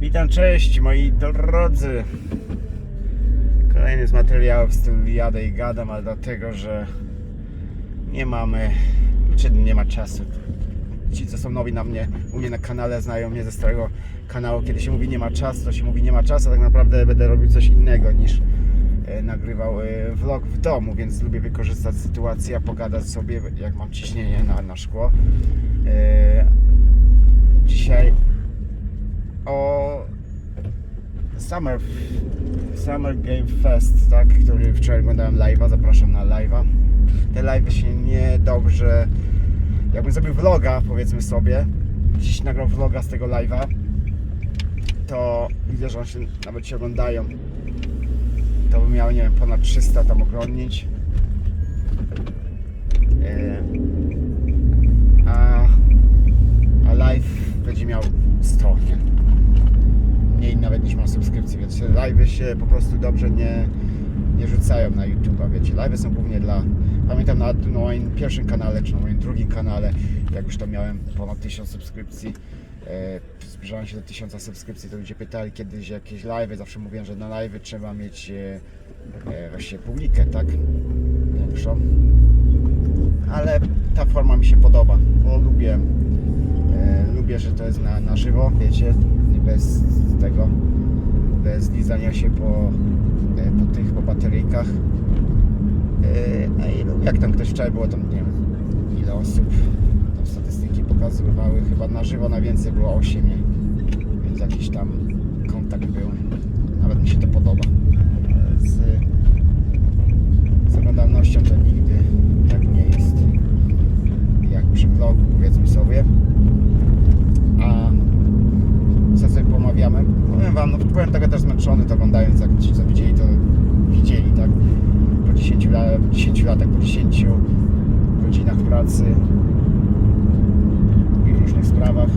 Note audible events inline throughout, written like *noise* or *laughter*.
Witam, cześć moi drodzy. Kolejny z materiałów w stylu jadę i gadam, ale dlatego, że nie mamy, czy nie ma czasu. Ci, co są nowi na mnie, u mnie na kanale, znają mnie ze starego kanału. Kiedy się mówi nie ma czasu, to się mówi nie ma czasu, a tak naprawdę będę robił coś innego niż e, nagrywał e, vlog w domu, więc lubię wykorzystać sytuację, pogadać sobie, jak mam ciśnienie na, na szkło. E, Dzisiaj o Summer, Summer Game Fest, tak, który wczoraj oglądałem live'a, zapraszam na live'a. Te live'y się niedobrze, jakbym zrobił vloga, powiedzmy sobie, dziś nagrał vloga z tego live'a, to widzę, że on się nawet się oglądają. To bym miał, nie wiem, ponad 300 tam oglądnięć. Yy, a, a live będzie miał 100, nie? Mniej nawet niż ma subskrypcji, więc live'y się po prostu dobrze nie, nie rzucają na YouTube'a, wiecie, live'y są głównie dla, pamiętam na, na moim pierwszym kanale, czy na moim drugim kanale, jak już tam miałem ponad 1000 subskrypcji, e, zbliżałem się do 1000 subskrypcji, to ludzie pytali kiedyś jakieś live'y, zawsze mówiłem, że na live'y trzeba mieć e, e, właśnie publikę, tak, większą, ale ta forma mi się podoba, bo lubię E, lubię, że to jest na, na żywo, wiecie, bez tego, bez lizania się po, e, po tych, po bateryjkach. E, No jak tam ktoś wczoraj było, tam nie wiem, ile osób, tam statystyki pokazywały, chyba na żywo na więcej było 8, nie? więc jakiś tam kontakt był, nawet mi się to podoba. E, Z, z oglądalnością to nigdy tak nie jest jak przy vlogu, powiedzmy sobie. A co sobie pomawiamy? Powiem wam, no byłem trochę też zmęczony to oglądając, jak ci co widzieli to widzieli, tak? Po 10, lat, po 10 latach, po 10 godzinach pracy i w różnych sprawach.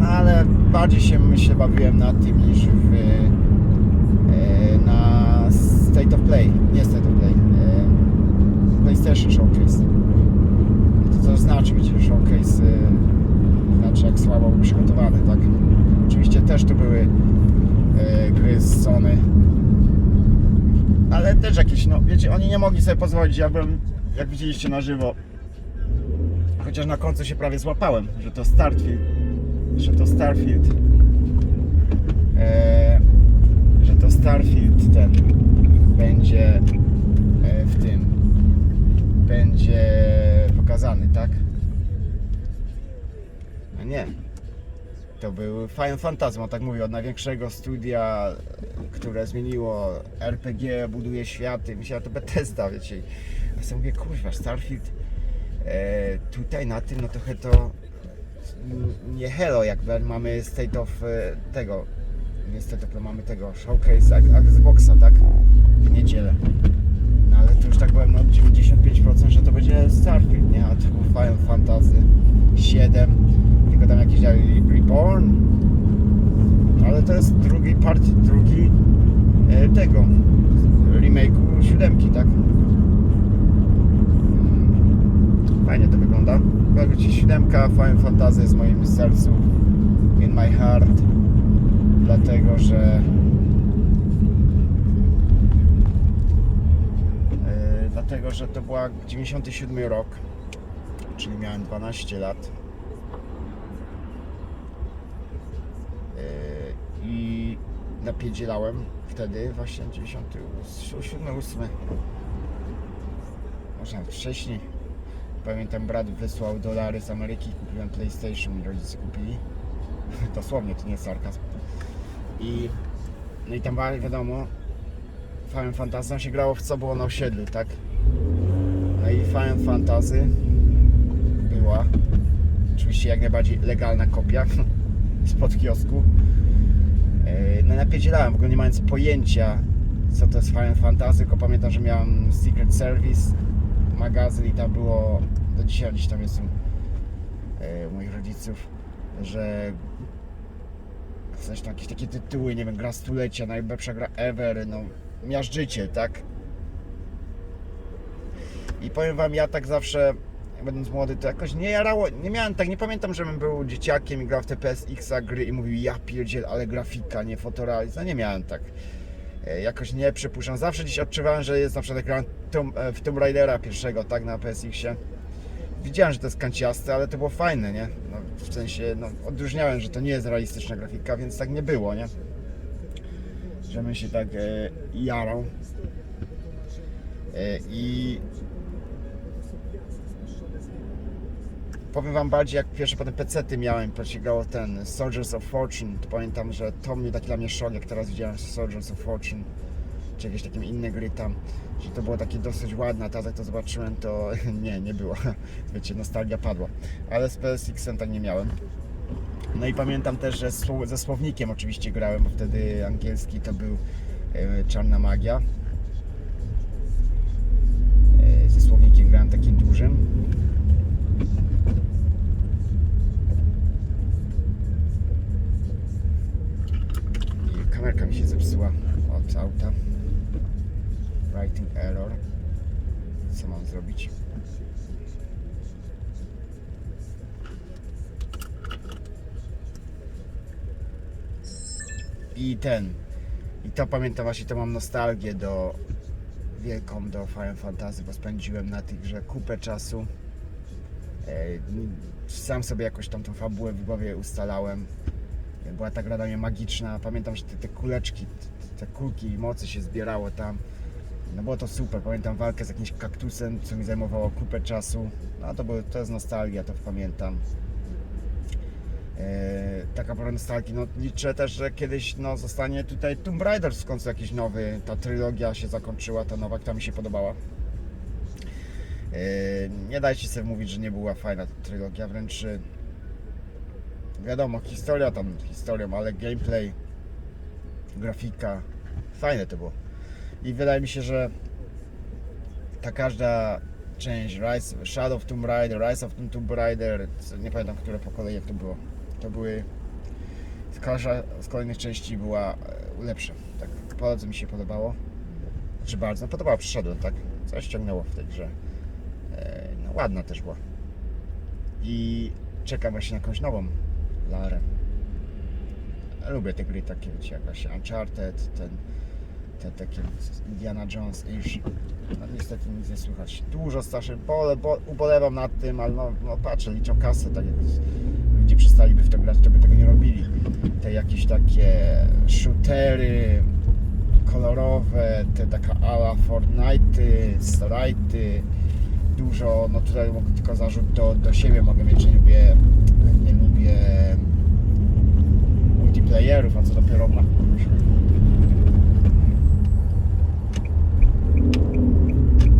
No ale bardziej się myślę bawiłem nad tym niż w, e, na State of Play, nie State of Play, e, PlayStation Showcase. To co znaczy, wiecie, showcase e, znaczy jak słabo był przygotowany, tak? Oczywiście też to były e, gry z Sony, ale też jakieś, no wiecie, oni nie mogli sobie pozwolić, ja byłem, jak widzieliście na żywo, chociaż na końcu się prawie złapałem, że to Starfield, że to Starfield, e, że to Starfield ten będzie e, w tym, będzie pokazany, tak? A nie. To był Final Phantasma, tak mówię, od największego studia, które zmieniło RPG, buduje światy. Myślałem, to Bethesda, wiecie. Ja sobie mówię, kurwa, Starfield e, tutaj na tym, no trochę to nie hello, jakby mamy State of e, tego, nie State of, mamy tego showcase Xboxa, tak? W niedzielę. No ale to już tak byłem, no 95%, że to będzie Starfield, nie? A to był Final Fantasy 7, tylko tam jakiś Reborn. Ale to jest drugi part, drugi e, tego remake'u siódemki, tak? Mm, Fajnie to wygląda. Wiecie, siódemka Final Fantasy jest w moim sercu, in my heart, dlatego że E, dlatego że to była 97 rok, czyli miałem 12 lat. E, I napierdzielałem wtedy, właśnie 97, 8. Może wcześniej. Pamiętam, brat wysłał dolary z Ameryki, kupiłem PlayStation rodzice kupili. *laughs* Dosłownie, to nie jest sarkazm. I, no i tam wiadomo, Final Fantasy się grało w co było na osiedlu, tak? No i Final Fantasy była oczywiście jak najbardziej legalna kopia *laughs* spod kiosku. No napierdzielałem, w ogóle nie mając pojęcia co to jest Final Fantasy, tylko pamiętam, że miałem Secret Service magazyn i tam było, do dzisiaj gdzieś tam jest yy, u moich rodziców, że coś tam, jakieś takie tytuły, nie wiem, gra stulecia, najlepsza gra ever, no miażdżycie, tak? I powiem wam, ja tak zawsze będąc młody, to jakoś nie jarało, nie miałem tak, nie pamiętam, żebym był dzieciakiem i grał w TPS X gry i mówił ja pierdziel, ale grafika, nie fotorealizm, no nie miałem tak. E, Jakoś nie przypuszczam, zawsze gdzieś odczuwałem, że jest na przykład grałem Tomb, e, w Tomb Raidera pierwszego, tak, na PSX-ie. Widziałem, że to jest kanciaste, ale to było fajne, nie? No, w sensie, no, odróżniałem, że to nie jest realistyczna grafika, więc tak nie było, nie? Żebym się tak e, jarał. E, I powiem wam bardziej, jak pierwsze potem pecety miałem, przecigało ten Soldiers of Fortune, to pamiętam, że to mnie taki dla mnie szok, jak teraz widziałem Soldiers of Fortune, czy jakieś takie inne gry tam, że to było takie dosyć ładne, a teraz jak to zobaczyłem, to *laughs* nie, nie było, *laughs* wiecie, nostalgia padła, ale z PSX-em tak nie miałem. No i pamiętam też, że ze słownikiem oczywiście grałem, bo wtedy angielski to był e, Czarna Magia. Kamerka mi się zepsuła od auta. Writing error. Co mam zrobić? I ten. I to pamiętam właśnie, to mam nostalgię do wielką do Final Fantasy, bo spędziłem na tej grze kupę czasu. E, Sam sobie jakoś tam tą fabułę w głowie ustalałem. Była ta gra dla mnie magiczna. Pamiętam, że te, te kuleczki, te, kulki i mocy się zbierało tam. No było to super. Pamiętam walkę z jakimś kaktusem, co mi zajmowało kupę czasu. No to, było, to jest nostalgia, to pamiętam. E, taka pora nostalgii. No, liczę też, że kiedyś no, zostanie tutaj Tomb Raider w końcu jakiś nowy. Ta trylogia się zakończyła, ta nowa, która mi się podobała. E, nie dajcie sobie mówić, że nie była fajna ta trylogia, wręcz e, wiadomo, historia tam historią, ale gameplay, grafika, fajne to było. I wydaje mi się, że ta każda część, Rise, Shadow of Tomb Raider, Rise of Tomb Raider, nie pamiętam, które po kolei jak to było. To były, każda z kolejnych części była e, lepsza. Tak bardzo mi się podobało. Znaczy bardzo, no podobało, przyszedłem, tak? Coś ściągnęło w tej grze. E, No ładna też była. I czekam właśnie na jakąś nową Larę. Ja Lubię te gry takie, wiecie, jakaś Uncharted, ten, te takie Indiana Jones iż no niestety nic nie słychać. Dużo starszy, bo, bo ubolewam nad tym, ale no, no patrzę, liczą kasę, tak jak ludzie przestaliby w to grać, to by tego nie robili. Te jakieś takie shootery kolorowe, te taka ala Fortnite'y, Starite'y, dużo, no tutaj tylko zarzut do, do siebie mogę mieć, że lubię, nie lubię multiplayerów, a co dopiero na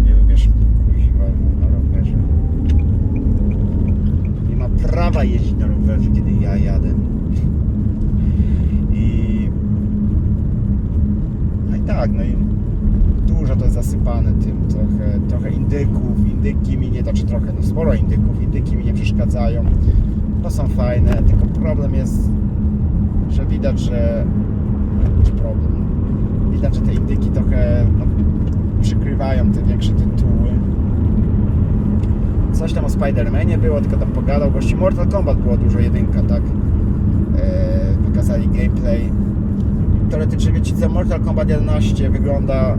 nie lubisz kuźwa na rowerze. Nie ma prawa jeździć na rowerze, kiedy ja jadę. I no i tak, no i dużo to jest zasypane tym, trochę, trochę indyków, indyki mi nie, znaczy trochę, no sporo indyków, indyki mi nie przeszkadzają, to są fajne, tylko problem jest, że widać, że, czy problem, widać, że te indyki trochę no, przykrywają te większe tytuły. Coś tam o Spider-Manie było, tylko tam pogadał, gości Mortal Kombat było dużo jedynka, tak? Eee, pokazali gameplay. Teoretycznie wiecie co, Mortal Kombat 11 wygląda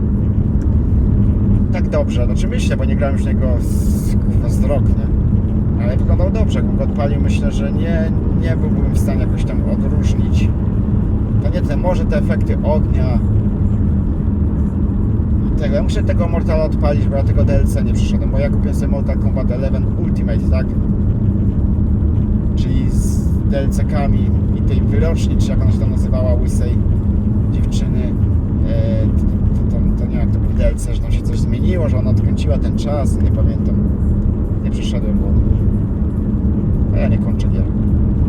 tak dobrze, znaczy myślę, bo nie grałem już niego z, z rok, nie? Ale wyglądał dobrze, jakbym go odpalił, myślę, że nie, nie byłbym w stanie jakoś tam odróżnić. To nie te, może te efekty ognia, tego. Ja muszę tego Mortala odpalić, bo ja tego DLC nie przyszedłem, bo ja kupiłem sobie Mortal Kombat 11 Ultimate, tak? Czyli z DLC-kami i tej wyroczni, czy jak ona się tam nazywała, łysej dziewczyny. E, to, to, to nie wiem, jak to był DLC, że tam się coś zmieniło, że ona odkręciła ten czas, nie pamiętam. Nie przyszedłem, bo a ja nie kończę gier.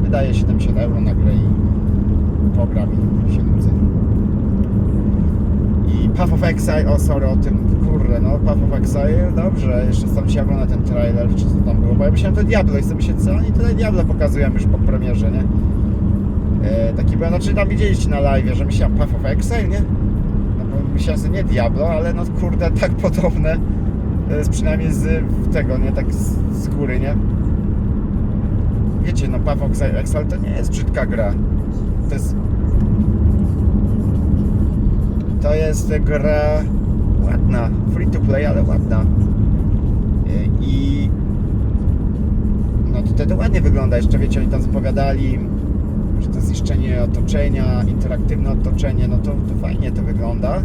Wydaje 70 euro na grę i pogram i się nudzę. I Path of Exile, o sorry o tym, kurde, no Path of Exile, dobrze, jeszcze tam się na ten trailer, czy co tam było, bo ja myślałem to Diablo i sobie myślę, co oni tutaj Diablo pokazują już po premierze, nie? E, taki byłem, znaczy tam widzieliście na live, że myślałem Path of Exile, nie? No bo myślałem, że nie Diablo, ale no kurde, tak podobne, jest przynajmniej z tego, nie? Tak z, z góry, nie? Wiecie, no of Exile to nie jest brzydka gra. To jest... To jest gra ładna, free to play, ale ładna. I no to ładnie wygląda. Jeszcze wiecie, oni tam zapowiadali, że to zniszczenie otoczenia, interaktywne otoczenie, no to, to fajnie to wygląda.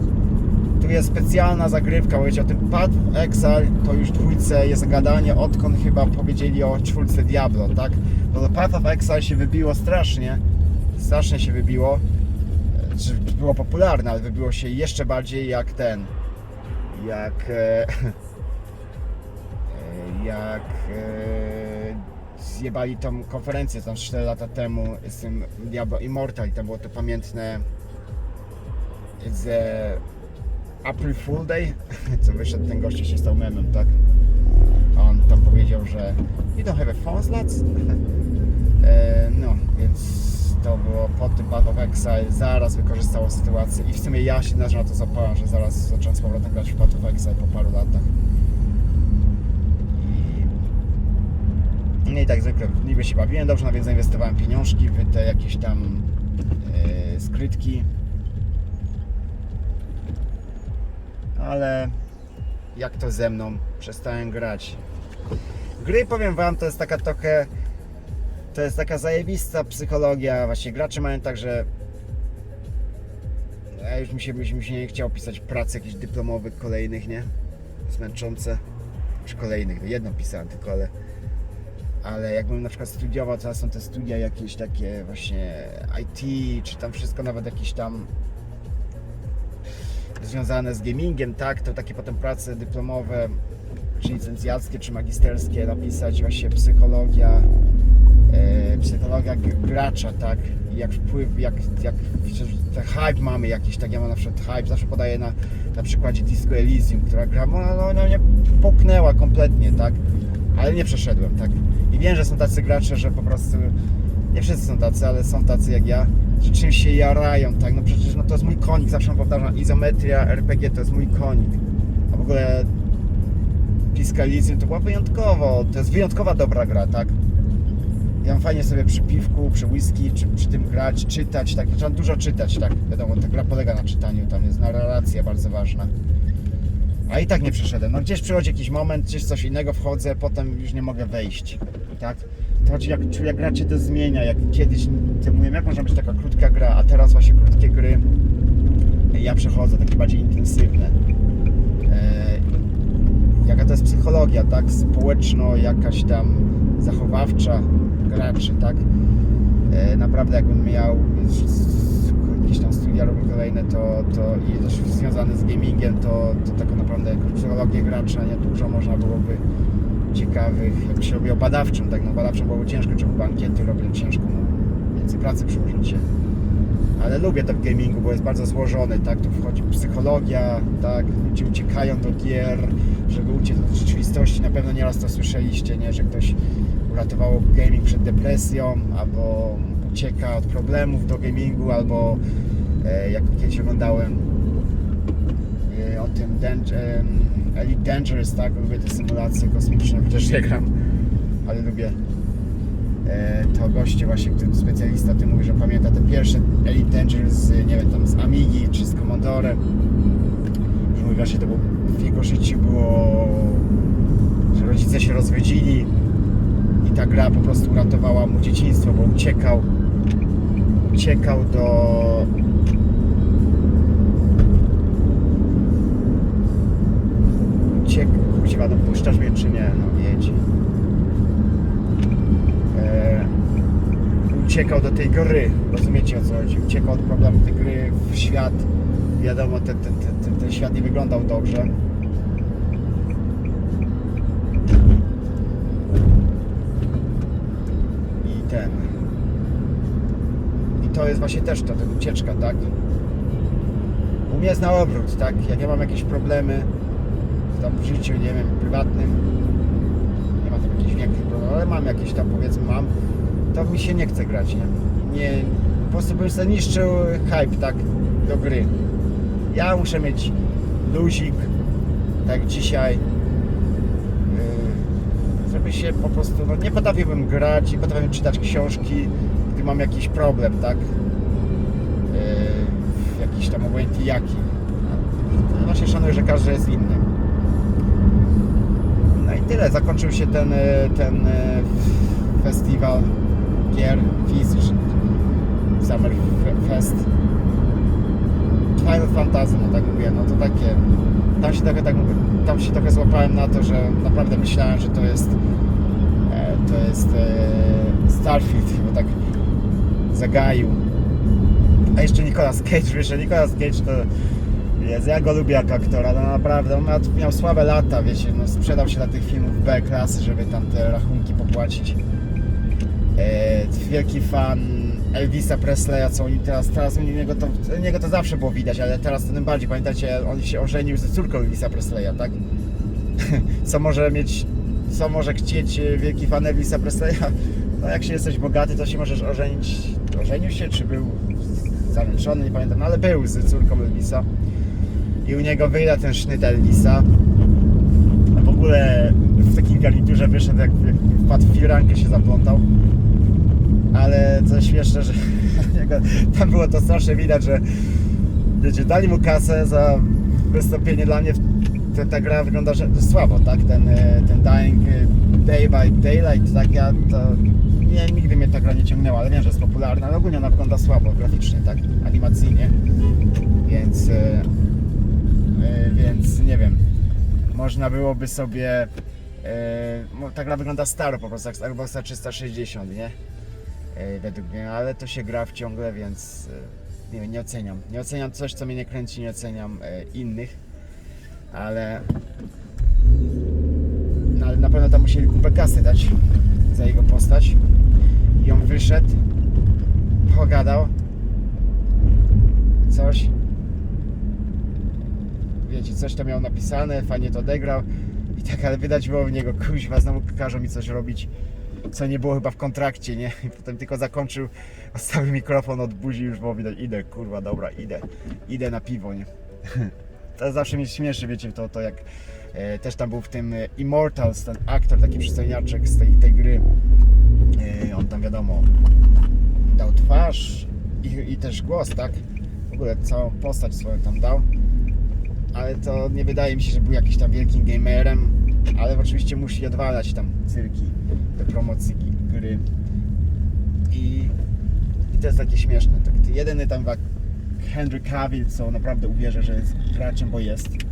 Jest specjalna zagrywka, bo o tym of Exile, to już dwójce jest gadanie, odkąd chyba powiedzieli o czwórce Diablo, tak? Bo to Path of Exile się wybiło strasznie, strasznie się wybiło, czy było popularne, ale wybiło się jeszcze bardziej jak ten, jak... E, *laughs* jak e, zjebali tą konferencję tam 4 lata temu z tym Diablo Immortal i tam było to pamiętne z April Fool Day, *laughs* co wyszedł ten gościu się stał memem, tak? On tam powiedział, że you don't have a phone lads? *laughs* e, no, więc to było po tym Path of Exile, zaraz wykorzystało sytuację i w sumie ja się na to zapałem, że zaraz zacząłem z powrotem grać w Path of Exile po paru latach. Nie i tak zwykle niby się bawiłem dobrze, no więc zainwestowałem pieniążki w te jakieś tam e, skrytki. Ale jak to ze mną, przestałem grać. Gry powiem wam, to jest taka trochę to jest taka zajebista psychologia. Właśnie gracze mają tak, że ja już mi się, mi się nie chciało pisać prac jakichś dyplomowych kolejnych, nie? Zmęczące. Czy kolejnych, no jedną pisałem tylko, ale ale jakbym na przykład studiował, teraz są te studia jakieś takie właśnie IT, czy tam wszystko nawet jakieś tam związane z gamingiem, tak, to takie potem prace dyplomowe, czy licencjackie, czy magisterskie napisać właśnie psychologia, e, psychologia gracza, tak, jak wpływ, jak, jak te hype mamy jakiś, tak, ja mam na przykład hype, zawsze podaję na, na przykładzie Disco Elysium, która gra, no, no, no nie popchnęła kompletnie, tak, ale nie przeszedłem, tak, i wiem, że są tacy gracze, że po prostu, nie wszyscy są tacy, ale są tacy jak ja, że czymś się jarają, tak, no przecież no to jest mój konik, zawsze powtarzam, izometria, RPG to jest mój konik, a w ogóle Elysium to była wyjątkowo, to jest wyjątkowa dobra gra, tak, ja mam fajnie sobie przy piwku, przy whisky, czy przy tym grać, czytać, tak, trzeba dużo czytać, tak, wiadomo, ta gra polega na czytaniu, tam jest narracja bardzo ważna. A i tak nie przeszedłem. No gdzieś przychodzi jakiś moment, gdzieś coś innego wchodzę, potem już nie mogę wejść, tak? To chodzi jak, jak gra cię to zmienia, jak kiedyś, ty mówię, jak może być taka krótka gra, a teraz właśnie krótkie gry ja przechodzę, takie bardziej intensywne. E, jaka to jest psychologia, tak? Społeczno, jakaś tam zachowawcza graczy, tak? E, naprawdę jakbym miał jakieś tam studia robił kolejne, to, to i też związane z gamingiem, to, to tak naprawdę psychologię gracza nie dużo można byłoby ciekawych, jakby się robiło badawczym, tak? No badawczym byłoby ciężko, trzeba by ankiety robić ciężko, no, więcej pracy przyłożyć się. Ale lubię to w gamingu, bo jest bardzo złożony, tak, tu wchodzi psychologia, tak, ludzie uciekają do gier, żeby uciec od rzeczywistości, na pewno nieraz to słyszeliście, nie, że ktoś uratował gaming przed depresją, albo ucieka od problemów do gamingu, albo e, jak kiedyś oglądałem e, o tym Elite Dangerous, tak, lubię te symulacje kosmiczne, chociaż nie gram, ale lubię. E, to goście właśnie, który specjalista, ty mówi, że pamięta te pierwsze Elite Dangerous, z, nie wiem, tam z Amigi czy z Commodore. I mówi właśnie, to było, w jego życiu było, że rodzice się rozwiedzili ta gra po prostu uratowała mu dzieciństwo, bo uciekał uciekał do uciek... Kuźwa, no puszczasz mnie czy nie? No jedź. E... Uciekał do tej gry, rozumiecie o co chodzi? Uciekał od problemu tej gry w świat. Wiadomo, ten, ten, ten, ten świat nie wyglądał dobrze. To jest właśnie też to, ta ucieczka, tak? U mnie jest na obrót, tak? Jak ja mam jakieś problemy tam w życiu, nie wiem, prywatnym, nie mam tam jakichś większych problemów, ale mam jakieś tam, powiedzmy, mam, to mi się nie chce grać, nie? Nie, po prostu bym sobie niszczył hype, tak, do gry. Ja muszę mieć luzik, tak dzisiaj, żeby się po prostu, no nie potrafiłbym grać, nie potrafię czytać książki, mam jakiś problem, tak? Yy, jakiś tam obojętny jaki. No, właśnie szanuję, że każdy jest inny. No i tyle, zakończył się ten, e, ten e, festiwal gier, Fizz, Summer Fe- Fest. Final Fantasy, no tak mówię, no to takie, tam się trochę tak tam się trochę złapałem na to, że naprawdę myślałem, że to jest to jest Starfield, bo tak zagaił. A jeszcze Nicolas Cage, że Nicolas Cage to jest, ja go lubię jako aktora, no naprawdę, on miał, słabe lata, wiecie, no sprzedał się dla tych filmów B-klasy, żeby tam te rachunki popłacić. E, wielki fan Elvisa Presleya, co oni teraz, teraz u niego to, niego to zawsze było widać, ale teraz to tym bardziej, pamiętacie, on się ożenił ze córką Elvisa Presleya, tak? *laughs* co może mieć, co może chcieć wielki fan Elvisa Presleya? *laughs* No jak się jesteś bogaty, to się możesz ożenić, ożenił się, czy był zaręczony, nie pamiętam, no ale był z córką Elvisa i u niego wyjda ten sznyt Elvisa. A w ogóle w takim garniturze wyszedł, jak, wpadł w firankę, się zaplątał. Ale co śmieszne, że *laughs* tam było to strasznie widać, że wiecie, dali mu kasę za wystąpienie dla mnie. Ta, ta gra wygląda że słabo, tak? Ten, e, ten Dying e, Day by Daylight, tak? Ja to nie, nigdy mnie ta gra nie ciągnęła, ale wiem, że jest popularna, ale ogólnie ona wygląda słabo graficznie, tak? Animacyjnie. Więc, e, więc nie wiem. Można byłoby sobie. Mo- ta gra wygląda staro po prostu, jak z Xboxa 360, nie? E, według mnie, ale to się gra w ciągle, więc e, nie, nie oceniam. Nie oceniam coś, co mnie nie kręci, nie oceniam e, innych, ale. Na pewno tam musieli kupę kasy dać za jego postać. I on wyszedł, pogadał, coś. Wiecie, coś tam miał napisane, fajnie to odegrał. I tak, ale wydać było w niego, kuźwa, znowu każą mi coś robić, co nie było chyba w kontrakcie, nie? I potem tylko zakończył, *laughs* odstawił mikrofon od buzi już było widać, idę, kurwa, dobra, idę, idę na piwo, nie? *laughs* To zawsze mnie śmieszy, wiecie, to, to jak też tam był w tym e, Immortals, ten aktor, taki przystojniaczek z tej, tej gry. E, on tam wiadomo, dał twarz i, i też głos, tak? W ogóle całą postać swoją tam dał. Ale to nie wydaje mi się, że był jakiś tam wielkim gamerem, ale oczywiście musi odwalać tam cyrki do promocji gry. I, i to jest takie śmieszne. Tak, jedyny tam Henry Cavill, co naprawdę uwierzę, że jest graczem, bo jest.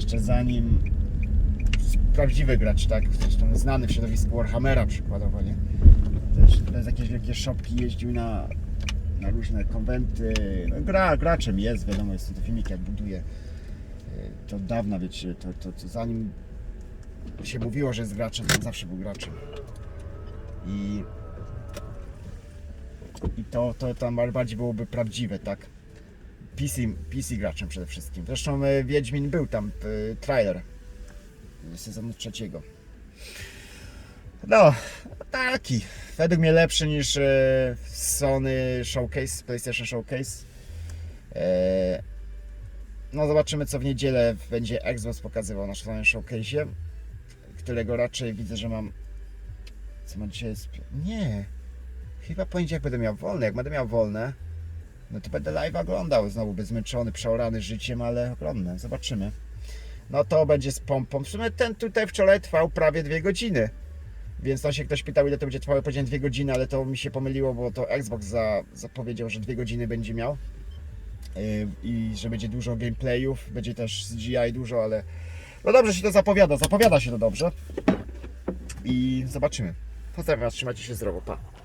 Jeszcze zanim prawdziwy gracz, tak? Zresztą znany w środowisku Warhammera przykładowo, nie? Też bez jakieś wielkie szopki jeździł na, na różne konwenty. No, gra, graczem jest, wiadomo, jest to filmik jak buduje. Y, To od dawna, wiecie, to, to, to zanim się mówiło, że jest graczem, to zawsze był graczem. I, i to, to tam bardziej byłoby prawdziwe, tak? PC, PC graczem przede wszystkim. Zresztą y, Wiedźmin był tam, y, trailer sezonu trzeciego. No, taki. Według mnie lepszy niż e, Sony Showcase, PlayStation Showcase. E, no zobaczymy co w niedzielę będzie Xbox pokazywał na Sony Showcase, którego raczej widzę, że mam... Co mam dzisiaj? Nie. Chyba poniedziałek będę miał wolne. Jak będę miał wolne, no to będę live oglądał. Znowu będę zmęczony, przeorany życiem, ale oglądam. Zobaczymy. No to będzie z pompą. W sumie ten tutaj wczoraj trwał prawie dwie godziny. Więc tam się ktoś pytał, ile to będzie trwało. Powiedziałem dwie godziny, ale to mi się pomyliło, bo to Xbox za, zapowiedział, że dwie godziny będzie miał. Yy, I że będzie dużo gameplayów, będzie też CGI dużo, ale no dobrze się to zapowiada, zapowiada się to dobrze. I zobaczymy. Pozdrawiam Was, trzymajcie się zdrowo, pa.